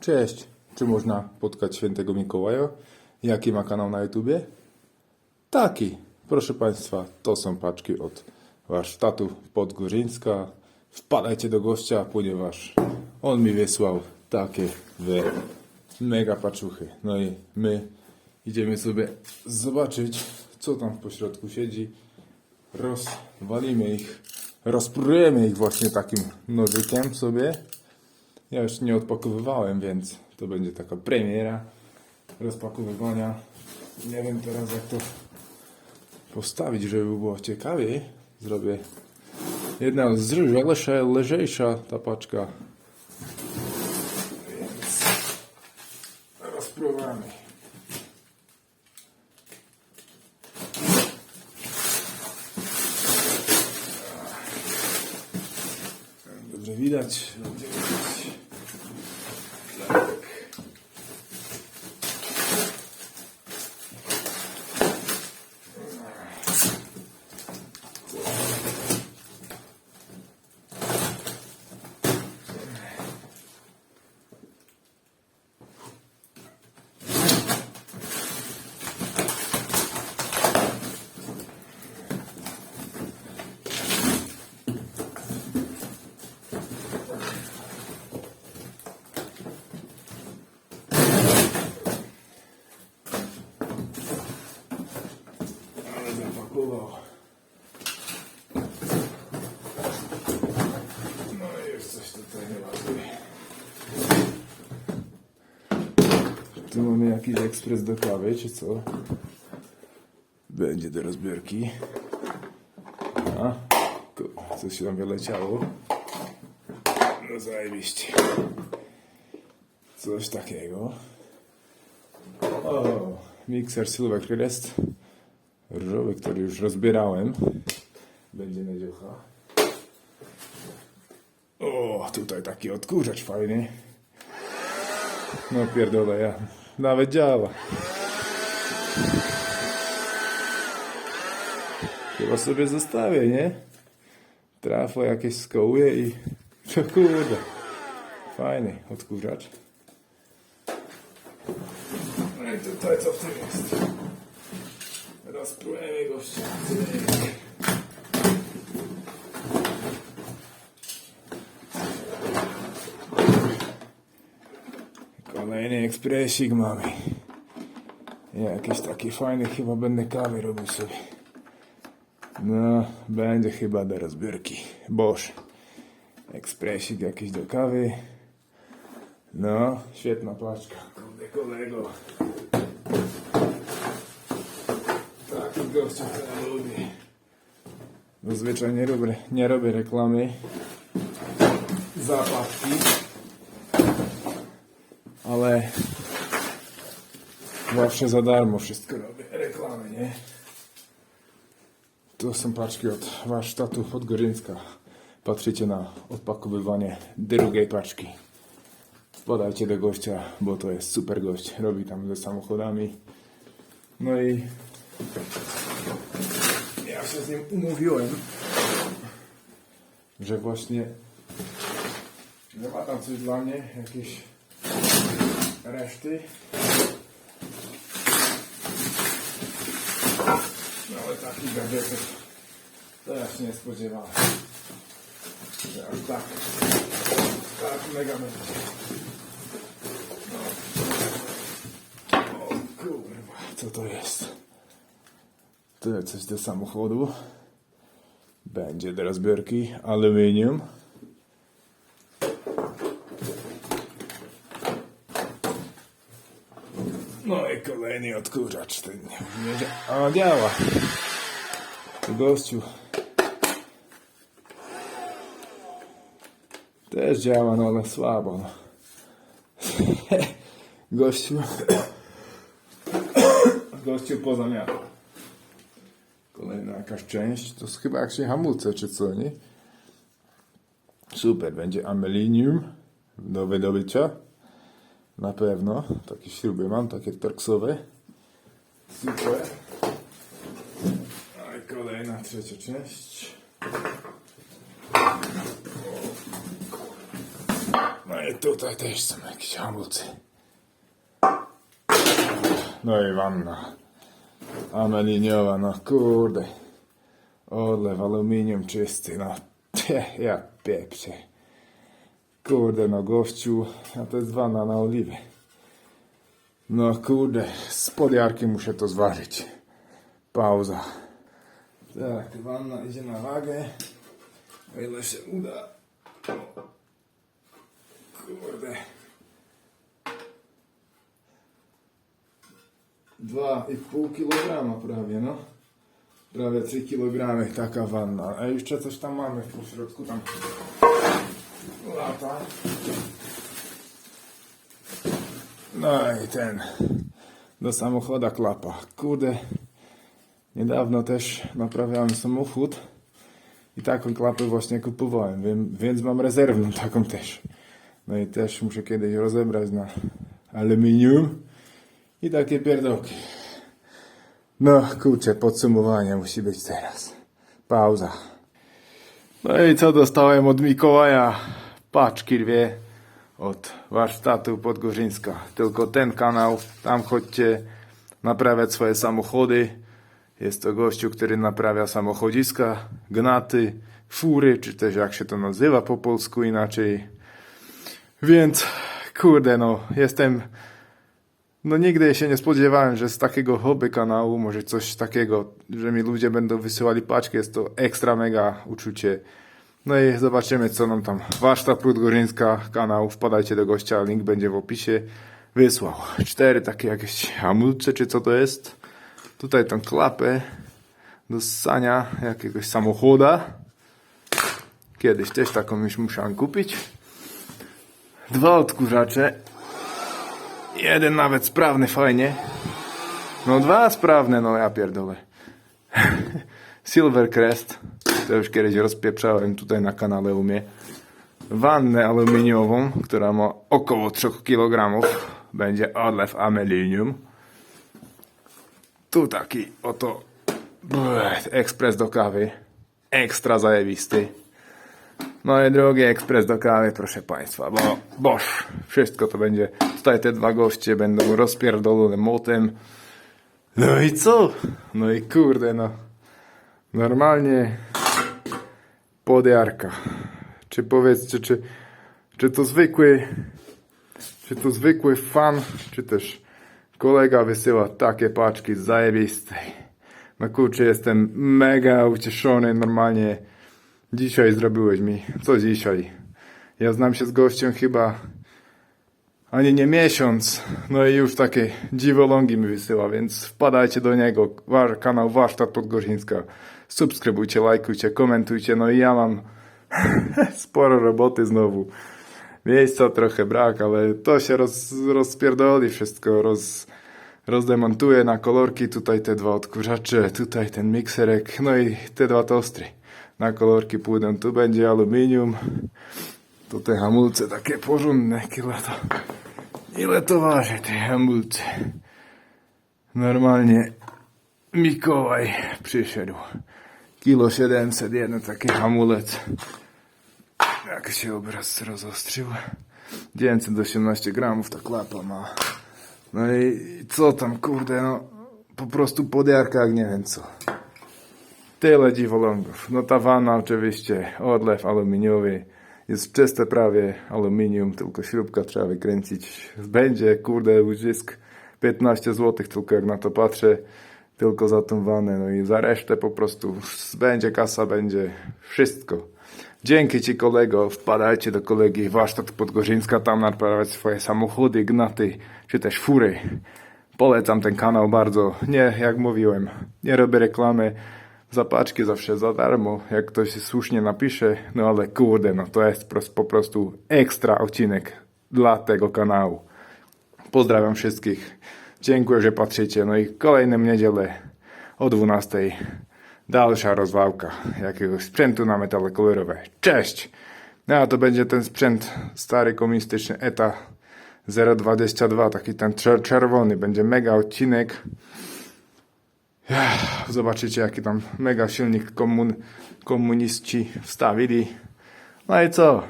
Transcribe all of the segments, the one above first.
Cześć. Czy można spotkać świętego Mikołaja? Jaki ma kanał na YouTubie? Taki. Proszę Państwa, to są paczki od warsztatu Podgórzyńska. Wpadajcie do gościa, ponieważ on mi wysłał takie we mega paczuchy. No i my idziemy sobie zobaczyć, co tam w pośrodku siedzi. Rozwalimy ich, rozprujemy ich właśnie takim nożykiem sobie. Ja już nie odpakowywałem, więc to będzie taka premiera rozpakowywania. Nie wiem teraz jak to postawić, żeby było ciekawiej. Zrobię jedna lżejsza, lżejsza ta paczka. Więc rozpruwamy. Dobrze widać. Ale zapakował. No i już coś tutaj nie. Tu mamy jakiś ekspres do kawy, czy co? Będzie do rozbiórki. A, coś się tam wyleciało. No zajebiście. Coś takiego. O, mikser Silver Crest. Różowy, który już rozbierałem. Będzie na dziocha. O, tutaj taki odkurzacz fajny. No pierdolę, ja. Nawet działa. Chyba sobie zostawię, nie? Trafo jakieś skołuje i... O kurde. Fajny odkurzacz. No i tutaj co w tym jest? Rozprujemy gościa. Kolejny ekspresik mamy. Jakiś taki fajny, chyba będę kawy robił sobie. No, będzie chyba do rozbiórki. Boż. Ekspresik jakiś do kawy. No, świetna paczka. Kolego. Takich gościów to ja lubię. Zazwyczaj nie robię, nie robię reklamy. Zapadki. Ale zawsze za darmo wszystko robię. Reklamy, nie? To są paczki od warsztatu Podgorzyńska. Patrzycie na odpakowywanie drugiej paczki. Podajcie do gościa, bo to jest super gość. Robi tam ze samochodami. No i ja się z nim umówiłem, że właśnie że ma tam coś dla mnie, jakieś reszty. Ale takich gadżetów to ja się nie spodziewałem. Że aż tak, tak mega będzie. No. O kurwa, co to jest? Tu coś do samochodu. Będzie do rozbiórki. Aluminium. No i kolejny odkurzacz. Ten nie A działa. Gościu. Też działa, no ale słabo. Gościu. Gościu poza miarą. Kolejna jakaś część. To jest chyba jak się hamulce czy co, nie? Super, będzie amelinium do wydobycia. Na pewno. Takie śruby mam, takie torksowe. Super. No i kolejna, trzecia część. No i tutaj też są jakieś hamulce. No i wanna. Ameliniowa, no kurde. Odlew aluminium czysty, no. Ja pieprzę. Kurde, no gościu, a to jest wanna na oliwy. No kurde, z podjarki muszę to zważyć. Pauza. Tak, wanna idzie na wagę. O ile się uda. Kurde. Dwa i pół kilograma prawie, no. Prawie 3 kilogramy taka wanna. A jeszcze coś tam mamy w pośrodku tam. Lata. No i ten. Do samochoda klapa. Kurde. Niedawno też naprawiałem samochód. I taką klapę właśnie kupowałem, więc mam rezerwną taką też. No i też muszę kiedyś rozebrać na aluminium i takie pierdoki. No kurczę, podsumowanie musi być teraz. Pauza. No i co dostałem od Mikołaja? Paczki dwie od warsztatu Podgórzyńska. Tylko ten kanał, tam chodźcie naprawiać swoje samochody. Jest to gościu, który naprawia samochodziska, gnaty, fury, czy też jak się to nazywa po polsku inaczej. Więc, kurde, no, jestem. No, nigdy się nie spodziewałem, że z takiego hobby kanału może coś takiego, że mi ludzie będą wysyłali paczki. Jest to ekstra mega uczucie. No i zobaczymy, co nam tam warsztat Podgórzyńska kanał. Wpadajcie do gościa, link będzie w opisie. Wysłał cztery takie jakieś hamulce, czy co to jest. Tutaj tą klapę do ssania jakiegoś samochoda. Kiedyś też taką już musiałem kupić. Dwa odkurzacze. Jeden nawet sprawny, fajnie. No dwa sprawne, no ja pierdolę. Silvercrest. To już kiedyś rozpieprzałem tutaj na kanale u mnie. Wannę aluminiową, która ma około 3 kg. Będzie odlew aluminium. Tu taki oto ekspres do kawy. Ekstra zajebisty. No i ekspres do kawy, proszę Państwa, bo boż, wszystko to będzie. Tutaj te dwa goście będą rozpierdolone motem. No i co? No i kurde, no. Normalnie podjarka. Czy powiedzcie, czy, czy to zwykły, czy to zwykły fan, czy też kolega wysyła takie paczki zajebistej. No kurczę, jestem mega ucieszony, normalnie dzisiaj zrobiłeś mi, co dzisiaj? Ja znam się z gościem chyba ani nie miesiąc, no i już takie dziwolągi mi wysyła, więc wpadajcie do niego, wasz kanał Warsztat Podgorzyńska, subskrybujcie, lajkujcie, komentujcie, no i ja mam sporo roboty znowu. Miejsca trochę brak, ale to się roz, rozpierdoli wszystko, roz, rozdemontuje na kolorki, tutaj te dwa odkurzacze, tutaj ten mikserek, no i te dwa tostry. Na kolorki pójdą, tu będzie aluminium, tu te hamulce takie porządne, ile to, ile to waży te hamulce. Normalnie Mikołaj przyszedł. Kilo 700, jeden taki hamulec. Jak się obraz rozostrzył. 918 gramów ta klapa ma. No i co tam, kurde, no po prostu podjarka jak nie wiem co. Tyle dziwolągów. No ta wanna oczywiście, odlew aluminiowy. Jest czyste prawie aluminium, tylko śrubka trzeba wykręcić. Będzie, kurde, uzysk 15 zł, tylko jak na to patrzę. Tylko za tą wannę, no i za resztę po prostu będzie kasa, będzie wszystko. Dzięki Ci kolego, wpadajcie do kolegi warsztat Podgorzyńska, tam naprawiać swoje samochody, gnaty, czy też fury. Polecam ten kanał bardzo. Nie, jak mówiłem, nie robię reklamy. Zapaczki zawsze za darmo, jak ktoś słusznie napisze, no ale kurde, no to jest po prostu ekstra odcinek dla tego kanału. Pozdrawiam wszystkich. Dziękuję, że patrzycie. No i kolejną niedzielę o 12. Dalsza rozwałka jakiegoś sprzętu na metale kolorowe. Cześć! No a to będzie ten sprzęt stary komunistyczny ETA 022, taki ten czer- czerwony. Będzie mega odcinek. Zobaczycie jaki tam mega silnik komun- komuniści wstawili. No i co?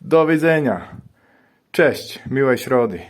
Do widzenia. Cześć, miłej środy.